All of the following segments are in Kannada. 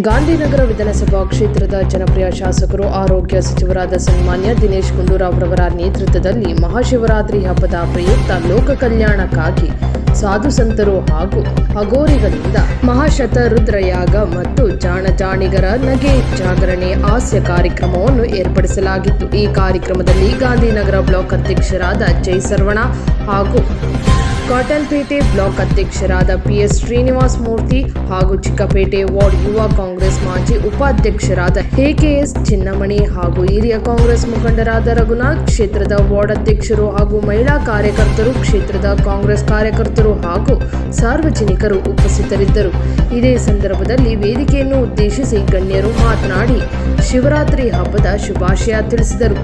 ಗಾಂಧಿನಗರ ವಿಧಾನಸಭಾ ಕ್ಷೇತ್ರದ ಜನಪ್ರಿಯ ಶಾಸಕರು, ಆರೋಗ್ಯ ಸಚಿವರಾದ ಸನ್ಮಾನ್ಯ ದಿನೇಶ್ ಗುಂಡೂರಾವ್ ರವರ ನೇತೃತ್ವದಲ್ಲಿ ಮಹಾಶಿವರಾತ್ರಿ ಹಬ್ಬದ ಪ್ರಯುಕ್ತ ಲೋಕ ಕಲ್ಯಾಣಕ್ಕಾಗಿ ಸಾಧು ಸಂತರು ಹಾಗೂ ಅಗೋರಿಗಳಿಂದ ಮಹಾಶತ ರುದ್ರಯಾಗ ಮತ್ತು ಜಾಣ ಜಾಣಿಗರ ನಗೆ ಜಾಗರಣೆ ಹಾಸ್ಯ ಕಾರ್ಯಕ್ರಮವನ್ನು ಏರ್ಪಡಿಸಲಾಗಿತ್ತು. ಈ ಕಾರ್ಯಕ್ರಮದಲ್ಲಿ ಗಾಂಧಿನಗರ ಬ್ಲಾಕ್ ಅಧ್ಯಕ್ಷರಾದ ಜೈ ಸರ್ವಣ ಹಾಗೂ ಕಾಟನ್ಪೇಟೆ ಬ್ಲಾಕ್ ಅಧ್ಯಕ್ಷರಾದ ಪಿಎಸ್ ಶ್ರೀನಿವಾಸ್ ಮೂರ್ತಿ ಹಾಗೂ ಚಿಕ್ಕಪೇಟೆ ವಾರ್ಡ್ ಯುವ ಕಾಂಗ್ರೆಸ್ ಮಾಜಿ ಉಪಾಧ್ಯಕ್ಷರಾದ ಎಕೆಎಸ್ ಚಿನ್ನಮಣಿ ಹಾಗೂ ಹಿರಿಯ ಕಾಂಗ್ರೆಸ್ ಮುಖಂಡರಾದ ರಘುನಾಥ್ ಕ್ಷೇತ್ರದ ವಾರ್ಡ್ ಅಧ್ಯಕ್ಷರು ಹಾಗೂ ಮಹಿಳಾ ಕಾರ್ಯಕರ್ತರು, ಕ್ಷೇತ್ರದ ಕಾಂಗ್ರೆಸ್ ಕಾರ್ಯಕರ್ತರು ಹಾಗೂ ಸಾರ್ವಜನಿಕರು ಉಪಸ್ಥಿತರಿದ್ದರು. ಇದೇ ಸಂದರ್ಭದಲ್ಲಿ ವೇದಿಕೆಯನ್ನು ಉದ್ದೇಶಿಸಿ ಗಣ್ಯರು ಮಾತನಾಡಿ, ಶಿವರಾತ್ರಿ ಹಬ್ಬದ ಶುಭಾಶಯ ತಿಳಿಸಿದರು.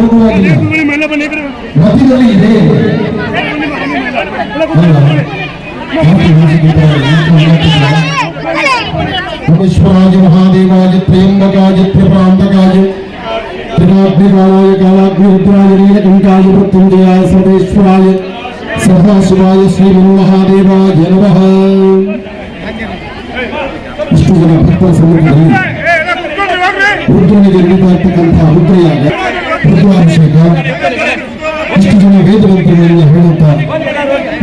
ಇಲ್ಲ ಹೋಗುವಾಗಿಲ್ಲ ಮಧ್ಯದಲ್ಲಿ ಇದೆ ಮಹೇಶ್ವರಾಜ ಮಹಾದೇವಾಜ ತ್ರಯಂಬಕಾಜ ತ್ರಿಪ್ರಾಂತಕಾಜ ತ್ರಿನಾಗ್ನಿಕಾಲಾಯ ಕಾಲಾಗ್ನಿರುದ್ರಾಯ ನೀಲಕಂಠಾಯ ಮೃತ್ಯುಂಜಯಾಯ ಸರ್ವೇಶ್ವರಾಯ ಸದಾಶಿವಾಯ ಶ್ರೀಮನ್ಮಹಾದೇವಾಯ ನಮಃ ಇಷ್ಟು ಜನ ಭಕ್ತರ ಸಮ್ಮುಖದಲ್ಲಿ ರುದ್ರನಿಗೆ ನಡೀತಾ ಇರ್ತಕ್ಕಂತಹ ರುದ್ರಯಾಗ ರುದ್ರಾಭಿಷೇಕ ಇಷ್ಟು ಜನ ವೇದವಂತರನ್ನ ಹೇಳುತ್ತಾ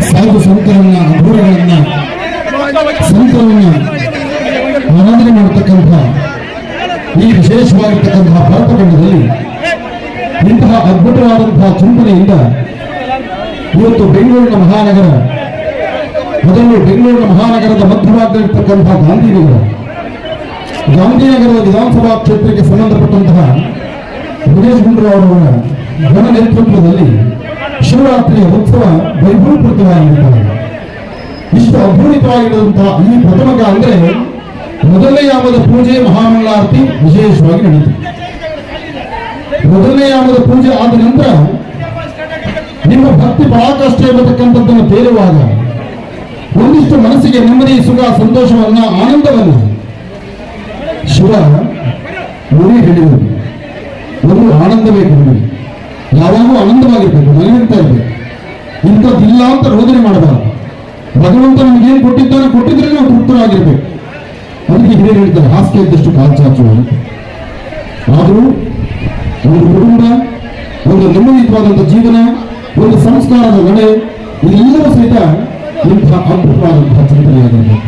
ಸಾಧು ಸಂತರನ್ನ ಅಘೋರಗಳನ್ನ ಸಂತರನ್ನ ಆರಾಧನೆ ಮಾಡತಕ್ಕಂತಹ ಈ ವಿಶೇಷವಾಗಿರ್ತಕ್ಕಂತಹ ಭಾರತಖಂಡದಲ್ಲಿ ಇಂತಹ ಅದ್ಭುತವಾದಂತಹ ಚಿಂತನೆಯಿಂದ ಇವತ್ತು ಬೆಂಗಳೂರಿನ ಮಹಾನಗರ ಅದನ್ನು ಬೆಂಗಳೂರಿನ ಮಹಾನಗರದ ಮಧ್ಯವಾಗಿರ್ತಕ್ಕಂತಹ ಗಾಂಧಿನಗರ ಗಾಂಧಿನಗರದ ವಿಧಾನಸಭಾ ಕ್ಷೇತ್ರಕ್ಕೆ ಸಂಬಂಧಪಟ್ಟಂತಹ ದಿನೇಶ್ ಗುಂಡ್ರು ಅವರ ಜನ ನೇತೃತ್ವದಲ್ಲಿ ಶಿವರಾತ್ರಿಯ ಉತ್ಸವ ವೈಭವೀಕೃತವಾಗಿರುತ್ತದೆ ಇಷ್ಟು ಅಭೂತವಾಗಿರುವಂತಹ ಈ ಪ್ರಥಮಕ ಅಂದರೆ ಮೊದಲನೇ ಯಾಮದ ಪೂಜೆ ಮಹಾಮಂಗಳಾರತಿ ವಿಶೇಷವಾಗಿ ನಡೆಯಿತು. ಮೊದಲನೇ ಯಾಮದ ಪೂಜೆ ಆದ ನಂತರ ನಿಮ್ಮ ಭಕ್ತಿ ಪರಾಕಾಷ್ಠೆ ಎಂಬತಕ್ಕಂಥದ್ದನ್ನು ತೇರುವಾಗ ಒಂದಿಷ್ಟು ಮನಸ್ಸಿಗೆ ನೆಮ್ಮದಿ, ಸುಖ, ಸಂತೋಷವನ್ನ, ಆನಂದವನ್ನ ಶಿವ ನೋಡಿ ಹೇಳಿದರು. ಒಂದು ಆನಂದವೇ ಕೊಡಿ ಯಾವಾಗೂ ಆನಂದವಾಗಿರ್ಬೇಕು ಹೇಳ್ತಾ ಇರ್ಬೇಕು. ಇಂಥದ್ದಿಲ್ಲ ಅಂತ ರೋದನೆ ಮಾಡಬಾರದು. ಭಗವಂತ ನಮಗೇನು ಕೊಟ್ಟಿದ್ದಾನೆ ಕೊಟ್ಟಿದ್ರೆ ನಾವು ತೃಪ್ತರಾಗಿರ್ಬೇಕು. ಅದಕ್ಕೆ ಹಿರಿಯರು ಹೇಳ್ತಾರೆ ಹಾಸ್ಯ ಇದ್ದಷ್ಟು ಕಾಲ್ಚಾಚು ಅಂತ. ಆದರೂ ಒಂದು ಕುಟುಂಬ, ಒಂದು ನೆಮ್ಮದಿಯುತವಾದಂಥ ಜೀವನ, ಒಂದು ಸಂಸ್ಕಾರದ ನಡೆ, ಇದೆಲ್ಲವೂ ಸಹಿತ ಇಂತಹ ಅದ್ಭುತವಾದಂತಹ ಚಿಂತನೆಯಾಗಿರಬೇಕು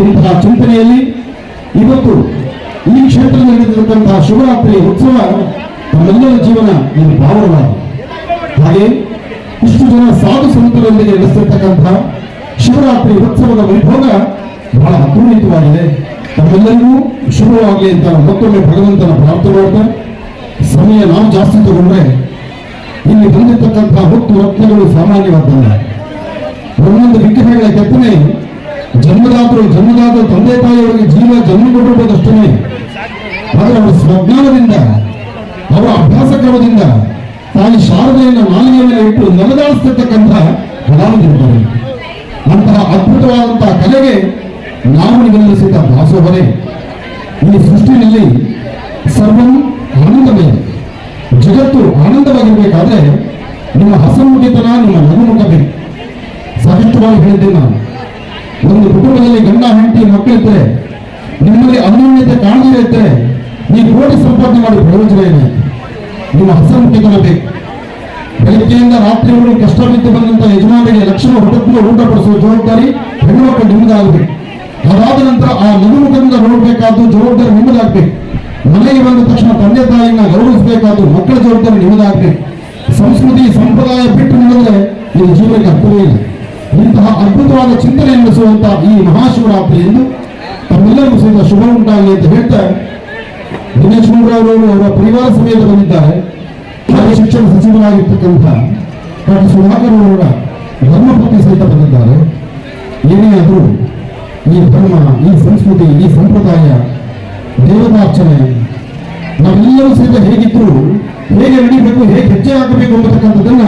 ಇಂತಹ ಚಿಂತನೆಯಲ್ಲಿ ಇವತ್ತು ಈ ಕ್ಷೇತ್ರದಲ್ಲಿ ನಡೆದಿರತಕ್ಕಂತಹ ಶಿವರಾತ್ರಿ ಉತ್ಸವ ತಮ್ಮೆಲ್ಲರ ಜೀವನ ನೀವು ಭಾವನವಾಗಿ ಹಾಗೆ ಇಷ್ಟು ಜನ ಸಾಧು ಸಂತರೊಂದಿಗೆ ನಡೆಸಿರ್ತಕ್ಕಂತಹ ಶಿವರಾತ್ರಿ ಉತ್ಸವದ ವೈಭೋಗ ಬಹಳ ಅಪೂರ್ಣಿತವಾಗಿದೆ ತಮ್ಮೆಲ್ಲರಿಗೂ ಶುಭವಾಗಲಿ ಅಂತ ಮತ್ತೊಮ್ಮೆ ಭಗವಂತನ ಪ್ರಾರ್ಥನೆ ಸಮಯ ನಾವು ಜಾಸ್ತಿ ತಗೊಂಡ್ರೆ ಇಲ್ಲಿ ಬಂದಿರತಕ್ಕಂತಹ ಹೊತ್ತು ರತ್ನಗಳು ಸಾಮಾನ್ಯವಾದ ಒಂದೊಂದು ವಿಗ್ರಹಗಳ ಕೆತ್ತನೆ ಜನ್ಮದಾತರು ಜನ್ಮದಾತ ತಂದೆ ತಾಯಿಯವರಿಗೆ ಜೀವ ಜನ್ಮ ಕೊಟ್ಟಿರ್ಬೋದಷ್ಟೇ ಆದರೆ ಅವರ ಸ್ವಜ್ಞಾನದಿಂದ, ಅವರ ಅಭ್ಯಾಸ ಕ್ರಮದಿಂದ, ತಾಯಿ ಶಾರದೆಯನ್ನು ನಾಲಿಗೆ ಮೇಲೆ ಇಟ್ಟು ನೆಲದಾಳಿಸ್ತಕ್ಕಂತಹ ಕಲಾವಿದರಿದ್ದಾರೆ ಅಂತಹ ಅದ್ಭುತವಾದಂತಹ ಕಲೆಗೆ ನಾವು ನಿಲ್ಲಿಸಿದ ದಾಸೋಹರೇ, ಈ ಸೃಷ್ಟಿನಲ್ಲಿ ಸರ್ವಂ ಆನಂದಮಯ, ಜಗತ್ತು ಆನಂದವಾಗಿರಬೇಕಾದ್ರೆ ನಿಮ್ಮ ಹಸನ್ಮುಖಿತನ, ನಿಮ್ಮ ನಗುಮುಖ ಸಾಕಷ್ಟುವಾಗಿ ಹೇಳಿದ್ದೆ ನಾನು. ಒಂದು ಕುಟುಂಬದಲ್ಲಿ ಗಂಡ, ಹೆಂಡತಿ ಮಕ್ಕಳಿದ್ರೆ ನಿಮ್ಮಲ್ಲಿ ಅನ್ಯೋನ್ಯತೆ ಕಾಣದೇ ಇದ್ರೆ ಈ ಕೋಟಿ ಸಂಪಾದನೆ ಮಾಡಿ ಪ್ರಯೋಜನ ಇದೆ. ನಿಮ್ಮ ಹಸನ್ಮುಖಿತನ ಬೇಕು ಬೆಳಗ್ಗೆಯಿಂದ ರಾತ್ರಿವರೆಗೂ ಕಷ್ಟ ಬಿದ್ದು ಬಂದಂತ ಯಜಮಾನಿಗೆ ಲಕ್ಷಣ ಹೊಟ್ಟೆಲ್ಲ ಊಟ ಪಡಿಸುವ ಜವಾಬ್ದಾರಿ ಹೆಣ್ಣು ಮಕ್ಕಳು ನಿಮ್ಮದಾಗಬೇಕು. ಅದಾದ ನಂತರ ಆ ನಗುಮುಖದಿಂದ ನೋಡಬೇಕಾದ್ದು ಜವಾಬ್ದಾರಿ ನಿಮ್ಮದಾಗಬೇಕು. ಮನೆಗೆ ಬಂದ ತಕ್ಷಣ ತಂದೆ ತಾಯಿಯನ್ನ ಗೌರವಿಸಬೇಕಾದ್ದು ಮಕ್ಕಳ ಜವಾಬ್ದಾರಿ ನಿಮ್ಮದಾಗಬೇಕು. ಸಂಸ್ಕೃತಿ, ಸಂಪ್ರದಾಯ ಬಿಟ್ಟು ನಡೆದ್ರೆ ಇದು ಜೀವನಕ್ಕೆ ಅರ್ಥವೇ ಇಲ್ಲ. ಇಂತಹ ಅದ್ಭುತವಾದ ಚಿಂತನೆ ನಡೆಸುವಂತಹ ಈ ಮಹಾಶಿವರಾತ್ರಿಯನ್ನು ತಮ್ಮೆಲ್ಲರಿಗೂ ಸಹಿತ ಶುಭ ಉಂಟಾಗಲಿ ಅಂತ ಹೇಳ್ತಾ ದಿನೇಶ್ ಅವರು ಅವರ ಪರಿವಾರ ಸಮೇತ ಬಂದಿದ್ದಾರೆ. ಶಾಲೆ ಶಿಕ್ಷಣ ಸಚಿವರಾಗಿರ್ತಕ್ಕಂಥ ಡಾಕ್ಟರ್ ಸುಧಾಕರ್ ಅವರ ಧರ್ಮಪತಿ ಸಹಿತ ಬಂದಿದ್ದಾರೆ. ಏನೇ ಆದರೂ ಈ ಧರ್ಮ, ಈ ಸಂಸ್ಕೃತಿ, ಈ ಸಂಪ್ರದಾಯ ದೇವತಾರ್ಚನೆ ನಾವೆಲ್ಲರೂ ಸಹಿತ ಹೇಗಿದ್ರು ಹೇಗೆ ನಡೀಬೇಕು, ಹೇಗೆ ಹೆಜ್ಜೆ ಹಾಕಬೇಕು ಅಂತಕ್ಕಂಥದ್ದನ್ನ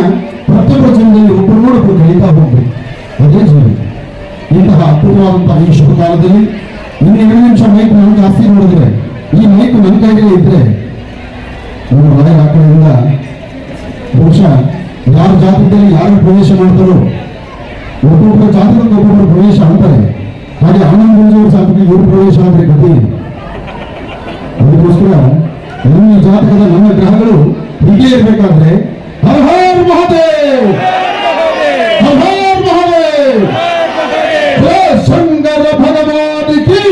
ಪ್ರತಿಯೊಬ್ಬರ ಜನದಲ್ಲಿ ಒಬ್ಬರು ನೋಡಬೇಕು ಕಲಿತಾ ಹೋಗ್ಬೇಕು. ಅದೇ ಇಂತಹ ಅಪೂರ್ವವಾದಂತಹ ಈ ಶುಭ ಕಾಲದಲ್ಲಿ ಇನ್ನು ಎರಡು ನಿಮಿಷ ಮೈಕ್ ನಾನು ಜಾಸ್ತಿ ನೋಡಿದ್ರೆ, ಈ ಮೈಕ್ ನನ್ನ ಕೈಯಲ್ಲಿ ಇದ್ರೆ ನಮ್ಮ ಮನೆ ಆ ಬಹುಶಃ ಯಾರ ಜಾತಕದಲ್ಲಿ ಯಾರು ಪ್ರವೇಶ ಮಾಡ್ತಾರೋ, ಒಬ್ಬೊಬ್ಬರ ಜಾತಕದಲ್ಲಿ ಒಬ್ಬೊಬ್ಬರು ಪ್ರವೇಶ ಅಂತಾರೆ ಹಾಗೆ ಆನಂದ ಗುಂಜೂರು ಯಾರು ಇವರು ಪ್ರವೇಶ ಅಂದ್ರೆ ಗತಿ. ಅದಕ್ಕೋಸ್ಕರ ನನ್ನ ಜಾತಕದ ನಮ್ಮ ಗ್ರಹಗಳು ಹೀಗೆ ಇರಬೇಕಾದ್ರೆ, ಹರ ಹರ ಮಹಾದೇವ್ ಹರ ಹರ ಮಹಾದೇವ್ ಹೇ ಶಂಕರ ಭಗವಾನ್ ಕಿ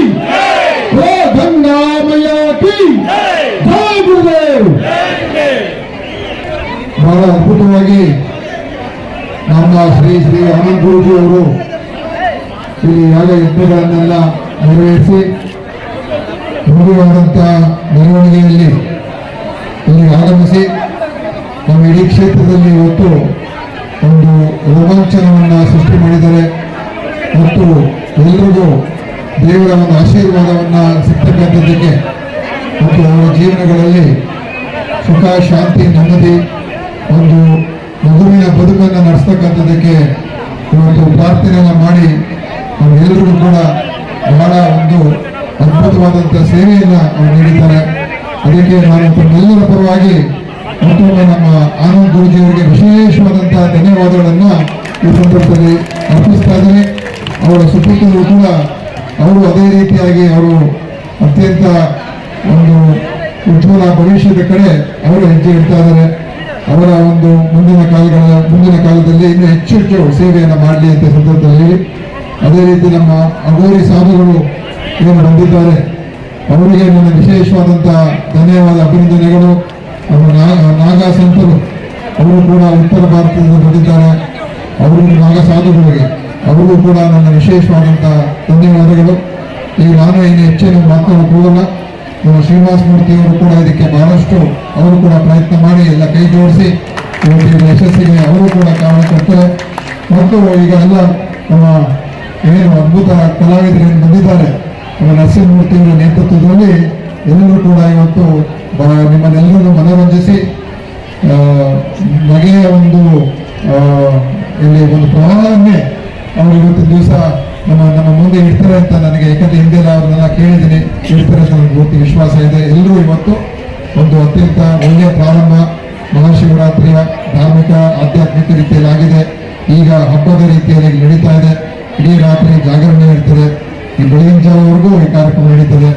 ಹೇ ಗಂಗಾಮಯ ಕಿ ಜಯ ಗುರುದೇವ್ ಬಹಳ ಅದ್ಭುತವಾಗಿ ನಮ್ಮ ಶ್ರೀ ಶ್ರೀ ಆನಂದ್ ಗುರುಜಿ ಅವರು ಇಲ್ಲಿ ಯಾಗ ಯಜ್ಞಗಳನ್ನೆಲ್ಲ ನೆರವೇರಿಸಿ ಮುಗಿವಾದಂಥ ಮೆರವಣಿಗೆಯಲ್ಲಿ ಇಲ್ಲಿ ಆಗಮಿಸಿ ನಮ್ಮ ಇಡೀ ಕ್ಷೇತ್ರದಲ್ಲಿ ಇವತ್ತು ಒಂದು ರೋಮಾಂಚನವನ್ನು ಸೃಷ್ಟಿ ಮಾಡಿದ್ದಾರೆ ಮತ್ತು ಎಲ್ರಿಗೂ ದೇವರ ಒಂದು ಆಶೀರ್ವಾದವನ್ನು ಸಿಗ್ತಕ್ಕಂಥದ್ದಕ್ಕೆ ಮತ್ತು ಅವರ ಜೀವನಗಳಲ್ಲಿ ಸುಖ, ಶಾಂತಿ ನೆಮ್ಮದಿ. ಒಂದು ಮಗುವಿನ ಬದುಕನ್ನು ನಡೆಸ್ತಕ್ಕಂಥದ್ದಕ್ಕೆ ಇವತ್ತು ಪ್ರಾರ್ಥನೆಯನ್ನು ಮಾಡಿ ನಾವೆಲ್ಲರಿಗೂ ಕೂಡ ಬಹಳ ಒಂದು ಅದ್ಭುತವಾದಂಥ ಸೇವೆಯನ್ನು ಅವ್ರು ನೀಡಿದ್ದಾರೆ. ಅದಕ್ಕೆ ನಾನು ತಮ್ಮೆಲ್ಲರ ಪರವಾಗಿ ಮತ್ತೊಮ್ಮೆ ನಮ್ಮ ಆನಂದ್ ಗುರುಜಿಯವರಿಗೆ ವಿಶೇಷವಾದಂತಹ ಧನ್ಯವಾದಗಳನ್ನು ಈ ಸಂದರ್ಭದಲ್ಲಿ ಅರ್ಪಿಸ್ತಾ ಇದ್ದೀನಿ. ಅವರ ಸುಪುತ್ರರು ಕೂಡ ಅವರು ಅದೇ ರೀತಿಯಾಗಿ ಅವರು ಅತ್ಯಂತ ಒಂದು ಉಜ್ವಲ ಭವಿಷ್ಯದ ಕಡೆ ಅವರು ಹೆಜ್ಜೆ ಇಡ್ತಾ ಇದ್ದಾರೆ ಅವರ ಒಂದು ಮುಂದಿನ ಕಾಲಗಳ ಮುಂದಿನ ಕಾಲದಲ್ಲಿ ಇನ್ನು ಹೆಚ್ಚು ಹೆಚ್ಚು ಸೇವೆಯನ್ನು ಮಾಡಲಿ ಅಂತ ಸಂದರ್ಭದಲ್ಲಿ ಅದೇ ರೀತಿ ನಮ್ಮ ಅಗೋರಿ ಸಾಧುಗಳು ಏನು ಬಂದಿದ್ದಾರೆ. ಅವರಿಗೆ ನನ್ನ ವಿಶೇಷವಾದಂತಹ ಧನ್ಯವಾದ ಅಭಿನಂದನೆಗಳು. ನಾಗಾ ಸಂತರು, ಅವರು ಕೂಡ ಉತ್ತರ ಭಾರತದಿಂದ ಬಂದಿದ್ದಾರೆ. ಅವರು ನಾಗ ಸಾಧುಗಳಿಗೆ, ಅವರಿಗೂ ಕೂಡ ನನ್ನ ವಿಶೇಷವಾದಂತಹ ಧನ್ಯವಾದಗಳು. ಈಗ ನಾನು ಇನ್ನು ಹೆಚ್ಚಿನ ಕೂಡಲ್ಲ ಶ್ರೀನಿವಾಸ ಮೂರ್ತಿ ಅವರು ಕೂಡ ಇದಕ್ಕೆ ಬಹಳಷ್ಟು ಅವರು ಕೂಡ ಪ್ರಯತ್ನ ಮಾಡಿ ಎಲ್ಲ ಕೈ ಜೋಡಿಸಿ ಇವತ್ತಿನ ಯಶಸ್ಸಿಗೆ ಅವರು ಕೂಡ ಕಾರಣ ಕೊಡ್ತಾರೆ. ಮತ್ತು ಈಗ ಎಲ್ಲ ನಮ್ಮ ಏನು ಅದ್ಭುತ ಕಲಾವಿದರೇನು ಬಂದಿದ್ದಾರೆ, ನಮ್ಮ ನರಸಿಂಹಮೂರ್ತಿಯವರ ನೇತೃತ್ವದಲ್ಲಿ ಎಲ್ಲರೂ ಕೂಡ ಇವತ್ತು ನಿಮ್ಮನ್ನೆಲ್ಲರನ್ನು ಮನೋರಂಜಿಸಿ ಬಗೆಯ ಒಂದು ಇಲ್ಲಿ ಒಂದು ಪ್ರವಾಹವನ್ನೇ ಅವರು ಇವತ್ತಿನ ದಿವಸ ನಮ್ಮ ನಮ್ಮ ಮುಂದೆ ಇಡ್ತಾರೆ ಅಂತ ನನಗೆ ಯಾಕಂದ್ರೆ ಹಿಂದೆ ಪೂರ್ತಿ ವಿಶ್ವಾಸ ಇದೆ. ಎಲ್ಲರೂ ಇವತ್ತು ಒಂದು ಅತ್ಯಂತ ಒಳ್ಳೆಯ ಪ್ರಾರಂಭ ಮಹಾಶಿವರಾತ್ರಿಯ ಧಾರ್ಮಿಕ, ಆಧ್ಯಾತ್ಮಿಕ ರೀತಿಯಲ್ಲಿ ಆಗಿದೆ ಈಗ ಹಬ್ಬದ ರೀತಿಯಲ್ಲಿ ನಡೀತಾ ಇದೆ. ಇಡೀ ರಾತ್ರಿ ಜಾಗರಣೆ ಇರ್ತದೆ ಈ ಬೆಳಗಿನ ಜಾವವರೆಗೂ ಈ ಕಾರ್ಯಕ್ರಮ ನಡೀತದೆ.